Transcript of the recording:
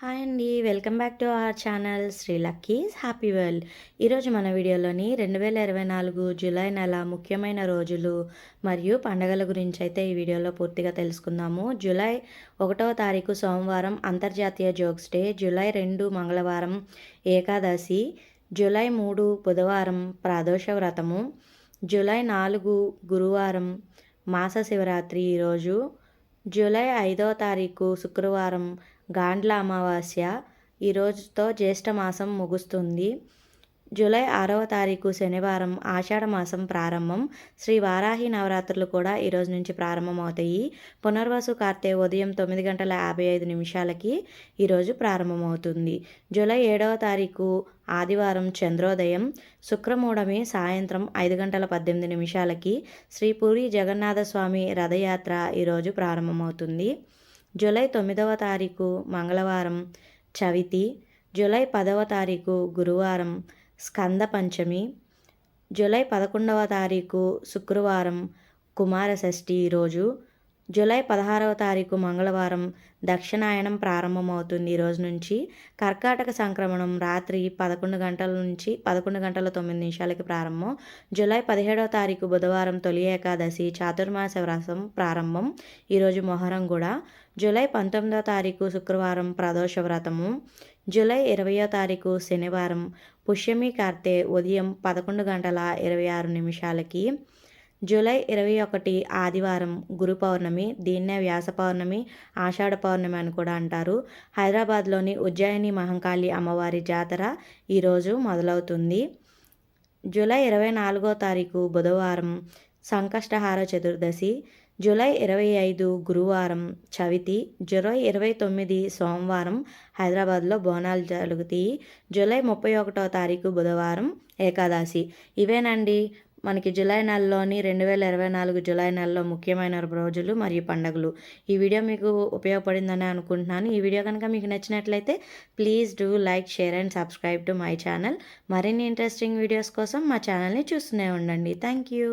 Hi అండి welcome back to our channel Sri Lucky's happy world. ఈరోజు మన వీడియోలోని రెండు వేల ఇరవై నాలుగు జూలై నెల ముఖ్యమైన రోజులు మరియు పండగల గురించి అయితే ఈ వీడియోలో పూర్తిగా తెలుసుకుందాము. జూలై ఒకటవ తారీఖు సోమవారం అంతర్జాతీయ జోక్స్ డే. జూలై రెండు మంగళవారం ఏకాదశి. జూలై మూడు బుధవారం ప్రాదోష వ్రతము జూలై నాలుగు గురువారం మాస శివరాత్రి ఈరోజు. జూలై ఐదవ తారీఖు శుక్రవారం గాండ్ల అమావాస్య. ఈరోజుతో జ్యేష్ఠ మాసం ముగుస్తుంది. జూలై ఆరవ తారీఖు శనివారం ఆషాఢమాసం ప్రారంభం. శ్రీ వారాహి నవరాత్రులు కూడా ఈరోజు నుంచి ప్రారంభమవుతాయి. పునర్వసు కార్తె ఉదయం తొమ్మిది గంటల యాభై ఐదు నిమిషాలకి ఈరోజు ప్రారంభమవుతుంది. జూలై ఏడవ తారీఖు ఆదివారం చంద్రోదయం. శుక్రమూఢమి సాయంత్రం ఐదు గంటల పద్దెనిమిది నిమిషాలకి శ్రీ పూరి జగన్నాథస్వామి రథయాత్ర ఈరోజు ప్రారంభమవుతుంది. జూలై తొమ్మిదవ తారీఖు మంగళవారం చవితి. జూలై పదవ తారీఖు గురువారం స్కంద పంచమి జూలై పదకొండవ తారీఖు శుక్రవారం కుమార షష్ఠి ఈరోజు జూలై పదహారవ తారీఖు మంగళవారం దక్షిణాయనం ప్రారంభమవుతుంది. ఈరోజు నుంచి కర్కాటక సంక్రమణం రాత్రి పదకొండు గంటల నుంచి పదకొండు గంటల తొమ్మిది నిమిషాలకి ప్రారంభం. జూలై పదిహేడవ తారీఖు బుధవారం తొలి ఏకాదశి చాతుర్మాస వ్రతం ప్రారంభం. ఈరోజు మొహరం కూడా. జూలై పంతొమ్మిదవ తారీఖు శుక్రవారం ప్రదోష వ్రతము. జూలై ఇరవయో తారీఖు శనివారం పుష్యమి కార్తె ఉదయం పదకొండు గంటల ఇరవై ఆరు నిమిషాలకి జూలై ఇరవై ఒకటి ఆదివారం గురు పౌర్ణమి దీన్నే వ్యాస పౌర్ణమి ఆషాఢ పౌర్ణమి అని కూడా అంటారు. హైదరాబాద్లోని ఉజ్జయిని మహంకాళి అమ్మవారి జాతర ఈరోజు మొదలవుతుంది. జూలై ఇరవై నాలుగో తారీఖు బుధవారం సంకష్టహార చతుర్దశి జూలై ఇరవై ఐదు గురువారం చవితి జూలై ఇరవై తొమ్మిది సోమవారం హైదరాబాద్లో బోనాలు జరుగుతాయి. జూలై ముప్పై ఒకటో తారీఖు బుధవారం ఏకాదశి. ఇవేనండి? మనకి జూలై నెలలోని రెండు వేల ఇరవై నాలుగు జూలై నెలలో ముఖ్యమైన రోజులు మరియు పండుగలు. ఈ వీడియో మీకు ఉపయోగపడిందని అనుకుంటున్నాను. ఈ వీడియో కనుక మీకు నచ్చినట్లయితే please do like share and subscribe to my channel. మరిన్ని ఇంట్రెస్టింగ్ వీడియోస్ కోసం మా ఛానల్ని చూస్తూనే ఉండండి. Thank you.